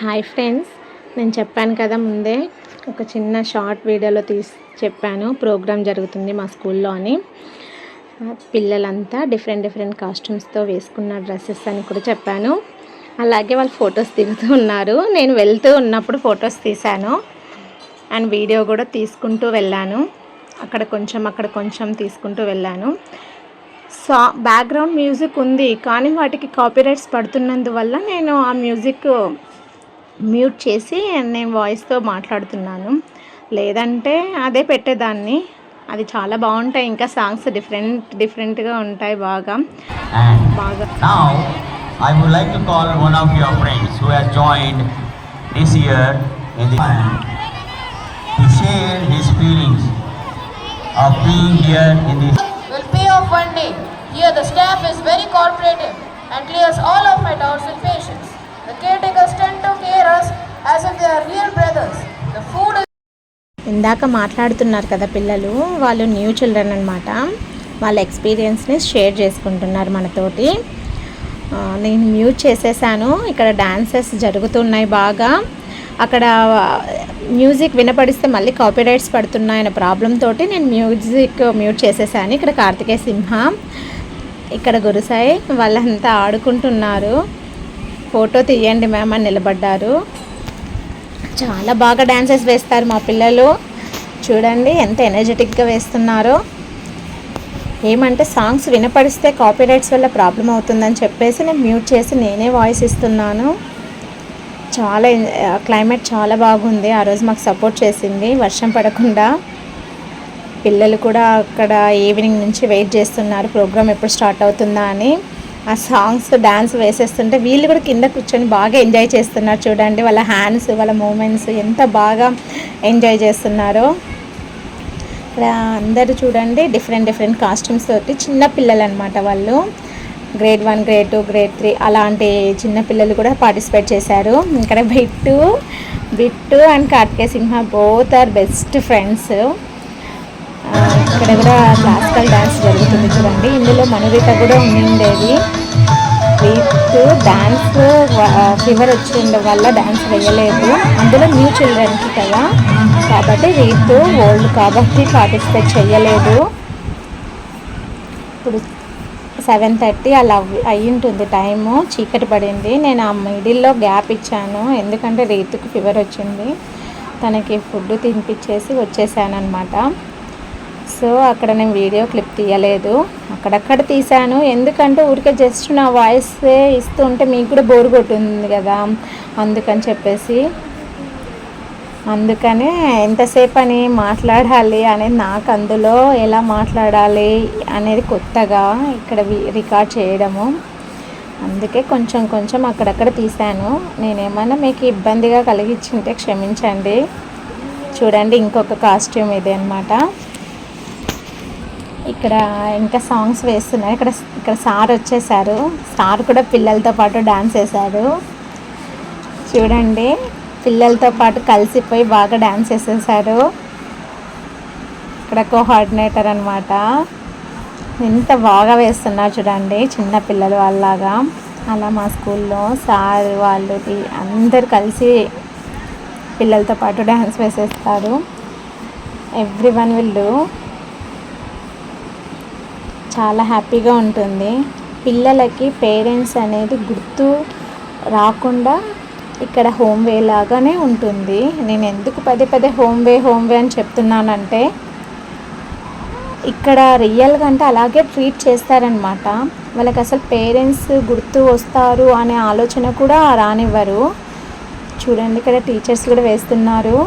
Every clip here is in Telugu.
హాయ్ ఫ్రెండ్స్ నేను చెప్పాను కదా ముందే ఒక చిన్న షార్ట్ వీడియోలో తీసి చెప్పాను. ప్రోగ్రామ్ జరుగుతుంది మా స్కూల్లో అని. పిల్లలంతా డిఫరెంట్ డిఫరెంట్ కాస్ట్యూమ్స్తో వేసుకున్న డ్రెస్సెస్ అని కూడా చెప్పాను. అలాగే వాళ్ళు ఫొటోస్ దిగుతూ ఉన్నారు. నేను వెళ్తూ ఉన్నప్పుడు ఫొటోస్ తీశాను. అండ్ వీడియో కూడా తీసుకుంటూ వెళ్ళాను. అక్కడ కొంచెం అక్కడ కొంచెం తీసుకుంటూ వెళ్ళాను. సా బ్యాక్గ్రౌండ్ మ్యూజిక్ ఉంది కానీ వాటికి కాపీరైట్స్ పడుతున్నందువల్ల నేను ఆ మ్యూజిక్ మ్యూట్ చేసి నేను వాయిస్తో మాట్లాడుతున్నాను లేదంటే అదే పెట్టేదాన్ని అది చాలా బాగుంటాయి ఇంకా సాంగ్స్ డిఫరెంట్ డిఫరెంట్గా ఉంటాయి బాగా బాగా is very cooperative and clears all of my doubts with patience. The caretakers tend to care ఇందాక మాట్లాడుతున్నారు కదా పిల్లలు వాళ్ళు న్యూ చిల్డ్రన్ అనమాట వాళ్ళ ఎక్స్పీరియన్స్ని షేర్ చేసుకుంటున్నారు మనతోటి. నేను మ్యూట్ చేసేసాను. ఇక్కడ డాన్సెస్ జరుగుతున్నాయి బాగా. అక్కడ మ్యూజిక్ వినపడిస్తే మళ్ళీ కాపీరైట్స్ పడుతున్నాయన్న ప్రాబ్లం తోటి నేను మ్యూజిక్ మ్యూట్ చేసేసాను. ఇక్కడ కార్తికేయ సింహ ఇక్కడ గురుసాయి వాళ్ళంతా ఆడుకుంటున్నారు. ఫోటో తీయండి మ్యామ్ అని నిలబడ్డారు. చాలా బాగా డ్యాన్సెస్ వేస్తారు మా పిల్లలు. చూడండి ఎంత ఎనర్జెటిక్గా వేస్తున్నారో. ఏమంటే సాంగ్స్ వినపడిస్తే కాపీరైట్స్ వల్ల ప్రాబ్లం అవుతుందని చెప్పేసి నేను మ్యూట్ చేసి నేనే వాయిస్ ఇస్తున్నాను. చాలా క్లైమేట్ చాలా బాగుంది. ఆ రోజు మాకు సపోర్ట్ చేసింది. వర్షం పడకుండా. పిల్లలు కూడా అక్కడ ఈవినింగ్ నుంచి వెయిట్ చేస్తున్నారు. ప్రోగ్రామ్ ఎప్పుడు స్టార్ట్ అవుతుందా అని. ఆ సాంగ్స్ డాన్స్ వేసేస్తుంటే వీళ్ళు కూడా కింద కూర్చొని బాగా ఎంజాయ్ చేస్తున్నారు చూడండి. వాళ్ళ హ్యాండ్స్ వాళ్ళ మూమెంట్స్ ఎంత బాగా ఎంజాయ్ చేస్తున్నారో. ఇక్కడ అందరూ చూడండి డిఫరెంట్ డిఫరెంట్ కాస్ట్యూమ్స్ తోటి చిన్న పిల్లలు అనమాట వాళ్ళు. Grade one grade two grade three అలాంటి చిన్న పిల్లలు కూడా పార్టిసిపేట్ చేశారు. ఇక్కడ Bittu Bittu and Karthikeya Simha both are best friends ఇక్కడ కూడా క్లాసికల్ డ్యాన్స్ జరుగుతుంది చూడండి. ఇందులో మనురీత కూడా ఉండేది రీత్ డ్యాన్స్ ఫీవర్ వచ్చిండ వల్ల డ్యాన్స్ వేయలేదు. అందులో న్యూ చిల్డ్రన్కి కదా. కాబట్టి రీతు ఓల్డ్ కాబట్టి పార్టిసిపేట్ చేయలేదు. ఇప్పుడు సెవెన్ థర్టీ అలా అయ్యింటుంది టైము చీకటి పడింది. నేను ఆ మిడిల్లో గ్యాప్ ఇచ్చాను. ఎందుకంటే రీతుకు ఫీవర్ వచ్చింది. తనకి ఫుడ్ తినిపించేసి వచ్చేసాను అనమాట సో అక్కడ నేను వీడియో క్లిప్ తీయలేదు. అక్కడక్కడ తీశాను. ఎందుకంటే ఊరికే జస్ట్ నా వాయిస్ ఇస్తుంటే మీకు కూడా బోర్ కొట్టుంది కదా. అందుకని చెప్పేసి. అందుకనే ఎంతసేపు అని మాట్లాడాలి అనేది నాకు అందులో ఎలా మాట్లాడాలి అనేది కొత్తగా ఇక్కడ రికార్డ్ చేయడము. అందుకే కొంచెం కొంచెం అక్కడక్కడ తీశాను. నేనేమన్నా మీకు ఇబ్బందిగా కలిగించుంటే క్షమించండి. చూడండి ఇంకొక కాస్ట్యూమ్ ఇది అనమాట ఇక్కడ ఇంకా సాంగ్స్ వేస్తున్నారు. ఇక్కడ ఇక్కడ సార్ వచ్చేసారు. సార్ కూడా పిల్లలతో పాటు డాన్స్ వేశారు చూడండి పిల్లలతో పాటు కలిసిపోయి బాగా డ్యాన్స్ వేసేసారు ఇక్కడ కోఆర్డినేటర్ అనమాట ఎంత బాగా వేస్తున్నారు చూడండి చిన్న పిల్లలు వాళ్ళలాగా. అలా మా స్కూల్లో సార్ వాళ్ళు అందరు కలిసి పిల్లలతో పాటు డ్యాన్స్ వేసేస్తారు. ఎవ్రీ వన్ విల్ డూ చాలా హ్యాపీగా ఉంటుంది. పిల్లలకి పేరెంట్స్ అనేది గుర్తు రాకుండా ఇక్కడ హోమ్ వే లాగానే ఉంటుంది. నేను ఎందుకు పదే పదే హోమ్ వే హోమ్ వే అని చెప్తున్నానంటే ఇక్కడ రియల్గా అంటే అలాగే ట్రీట్ చేస్తారనమాట. వాళ్ళకి అసలు పేరెంట్స్ గుర్తు వస్తారు అనే ఆలోచన కూడా రానివ్వరు. చూడండి ఇక్కడ టీచర్స్ కూడా వేస్తున్నారు.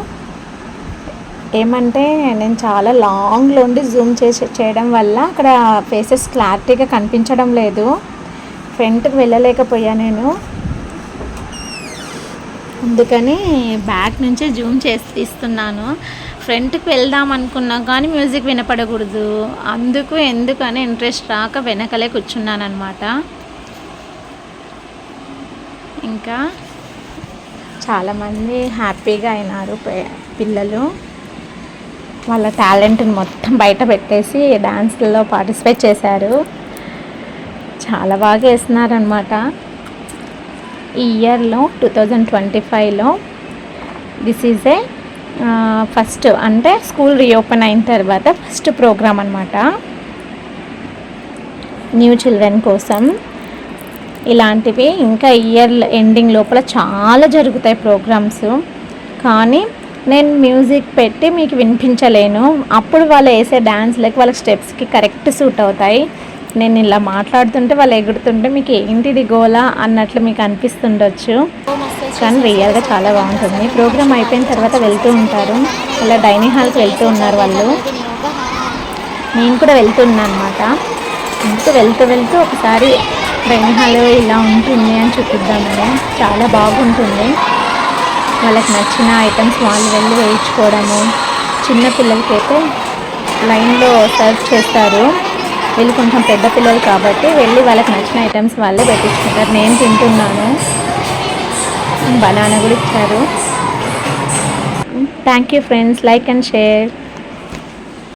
ఏమంటే నేను చాలా లాంగ్లో ఉండి జూమ్ చేసి చేయడం వల్ల అక్కడ ఫేసెస్ క్లారిటీగా కనిపించడం లేదు. ఫ్రంట్కి వెళ్ళలేకపోయా నేను. అందుకని బ్యాక్ నుంచే జూమ్ చేసి తీస్తున్నాను ఫ్రంట్కి వెళ్దాం అనుకున్నా కానీ మ్యూజిక్ వినపడకూడదు. అందుకు ఎందుకని ఇంట్రెస్ట్ రాక వెనకలే కూర్చున్నాను అనమాట ఇంకా చాలామంది హ్యాపీగా అయినారు పిల్లలు. వాళ్ళ టాలెంట్ని మొత్తం బయట పెట్టేసి డ్యాన్స్లలో పార్టిసిపేట్ చేశారు. చాలా బాగా వేస్తున్నారనమాట ఈ ఇయర్లో టూ థౌజండ్ ట్వంటీ ఫైవ్లో దిస్ ఈజ్ ఏ ఫస్ట్ అంటే స్కూల్ రీఓపెన్ అయిన తర్వాత ఫస్ట్ ప్రోగ్రామ్ అనమాట న్యూ చిల్డ్రన్ కోసం. ఇలాంటివి ఇంకా ఇయర్ ఎండింగ్ లోపల చాలా జరుగుతాయి ప్రోగ్రామ్స్ కానీ నేను మ్యూజిక్ పెట్టి మీకు వినిపించలేను. అప్పుడు వాళ్ళు వేసే డ్యాన్స్లకి వాళ్ళ స్టెప్స్కి కరెక్ట్ సూట్ అవుతాయి. నేను ఇలా మాట్లాడుతుంటే వాళ్ళు ఎగురుతుంటే మీకు ఏంటిది గోలా అన్నట్లు మీకు అనిపిస్తుండొచ్చు. కానీ రియల్గా చాలా బాగుంటుంది. ప్రోగ్రామ్ అయిపోయిన తర్వాత వెళ్తూ ఉంటారు. ఇలా డైనింగ్ హాల్కి వెళ్తూ ఉన్నారు వాళ్ళు. నేను కూడా వెళ్తున్నా అనమాట వెళ్తూ వెళ్తూ వెళ్తూ ఒకసారి డైనింగ్ హాల్ ఇలా ఉంటుంది అని చూపిద్దామని. చాలా బాగుంటుంది. వాళ్ళకి నచ్చిన ఐటమ్స్ వాళ్ళు వెళ్ళి వేయించుకోవడము. చిన్న పిల్లలకైతే లైన్లో సర్వ్ చేస్తారు. వీళ్ళు కొంచెం పెద్ద పిల్లలు కాబట్టి వెళ్ళి వాళ్ళకి నచ్చిన ఐటమ్స్ వాళ్ళే పెట్టించుకుంటారు నేను తింటున్నాను. బనానా కూడా ఇచ్చారు. Thank you friends like and share